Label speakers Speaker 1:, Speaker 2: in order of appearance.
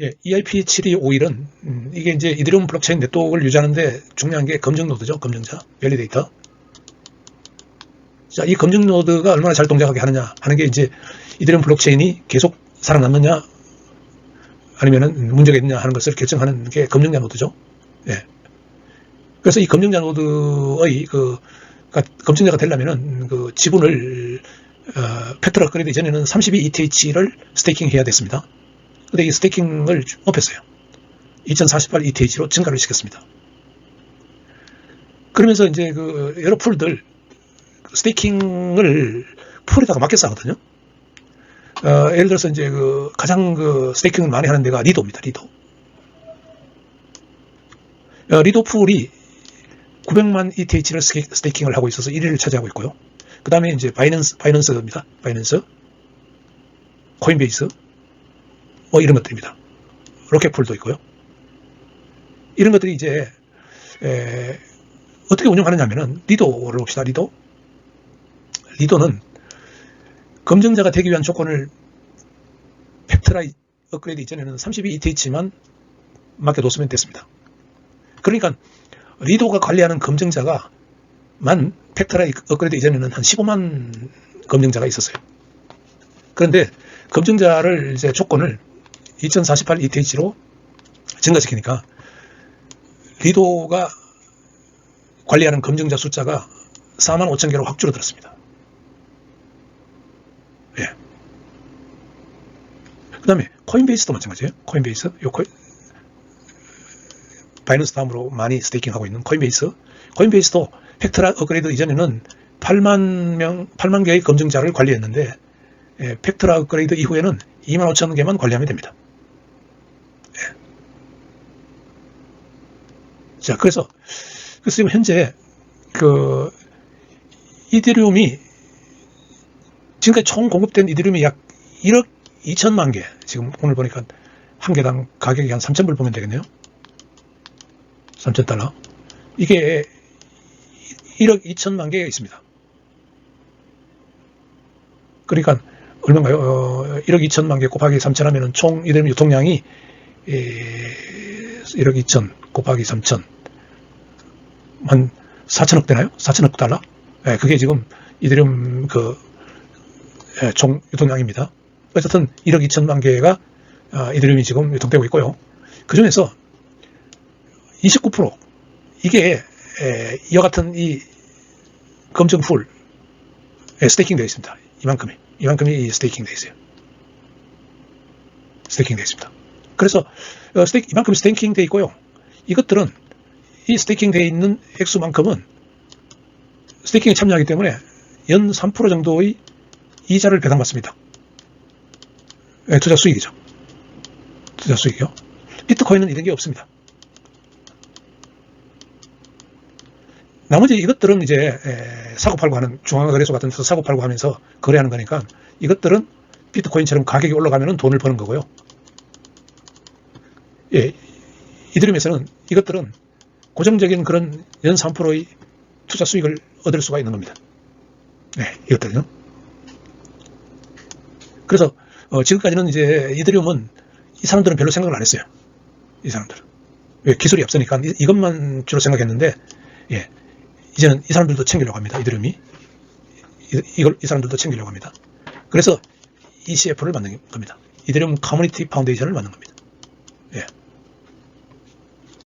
Speaker 1: 예, EIP7251은 음, 이게 이제 이더리움 블록체인 네트워크를 유지하는데 중요한 게 검증 노드죠. 검증자, 밸리데이터. 자, 이 검증 노드가 얼마나 잘 동작하게 하느냐 하는 게 이제 이더리움 블록체인이 계속 살아남느냐 아니면은 문제가 있느냐 하는 것을 결정하는 게 검증자 노드죠. 예. 그래서 이 검증자 노드의 그 가- 검증자가 되려면은 그 지분을 어, 페트라 업그레이드 이전에는 32 ETH를 스테이킹 해야 됐습니다. 근데 이 스테이킹을 높였어요. 2048 ETH로 증가를 시켰습니다. 그러면서 이제 그 여러 풀들 스테이킹을 풀에다가 맡겨서 하거든요. 어, 예를 들어서 이제 그 가장 그 스테이킹을 많이 하는 데가 리도입니다. 리도. 어, 리도 풀이 900만 ETH를 스테이킹을 하고 있어서 1위를 차지하고 있고요. 그 다음에 이제 바이낸스, 바이낸스입니다. 바이낸스, 코인베이스, 뭐 이런 것들입니다. 로켓풀도 있고요. 이런 것들이 이제 에, 어떻게 운영하느냐면은 리도를 봅시다. 리도. 리도는 검증자가 되기 위한 조건을 팩트라 업그레이드 이전에는 32 ETH만 맡겨뒀으면 됐습니다. 그러니까 리도가 관리하는 검증자가 만 팩트라 업그레이드 이전에는 한 15만 검증자가 있었어요. 그런데 검증자를 이제 조건을 2048 ETH로 증가시키니까 리도가 관리하는 검증자 숫자가 4만 5천 개로 확 줄어들었습니다. 예. 그 다음에 코인베이스도 마찬가지예요. 코인베이스. 요 코인, 바이낸스 다음으로 많이 스테이킹하고 있는 코인베이스. 코인베이스도 팩트라 업그레이드 이전에는 8만 명, 8만 개의 검증자를 관리했는데 예, 팩트라 업그레이드 이후에는 2만 5천 개만 관리하면 됩니다. 자, 그래서 그래서 지금 현재 그 이더리움이 지금까지 총 공급된 이더리움이 약 1억 2천만 개. 지금 오늘 보니까 한 개당 가격이 한 3천 불 보면 되겠네요. 3천 달러. 이게 1억 2천만 개가 있습니다. 그러니까 얼마인가요? 어, 1억 2천만 개 곱하기 3천 하면은 총 이더리움 유통량이 에, 1억 2천 곱하기 3천 한 4천억 되나요? 4천억 달러? 예, 그게 지금 이더리움 그, 예, 총 유통량입니다. 어쨌든 1억 2천만 개가 아, 이더리움이 지금 유통되고 있고요. 그 중에서 29% 이게 에, 이와 같은 이 검증 풀에 스테이킹 되어 있습니다. 이만큼이 이만큼이 스테이킹 되어 있어요. 스테이킹 되어 있습니다. 그래서 어, 스테이 이만큼 스테이킹 되어 있고요. 이것들은 이 스테이킹 되어 있는 액수만큼은 스테이킹에 참여하기 때문에 연 3% 정도의 이자를 배당받습니다. 예, 투자 수익이죠. 투자 수익이요. 비트코인은 이런 게 없습니다. 나머지 이것들은 이제 에, 사고팔고 하는 중앙거래소 같은 데서 사고팔고 하면서 거래하는 거니까 이것들은 비트코인처럼 가격이 올라가면 돈을 버는 거고요. 예, 이더리움에서는 이것들은 고정적인 그런 연 3%의 투자 수익을 얻을 수가 있는 겁니다. 네, 이것들은요. 그래서 어, 지금까지는 이제 이더리움은 이 사람들은 별로 생각을 안 했어요. 이 사람들은. 왜 기술이 없으니까 이, 이것만 주로 생각했는데, 예. 이제는 이 사람들도 챙기려고 합니다. 이더리움이. 이, 이걸, 이 사람들도 챙기려고 합니다. 그래서 ECF를 만든 겁니다. 이더리움 커뮤니티 파운데이션을 만든 겁니다.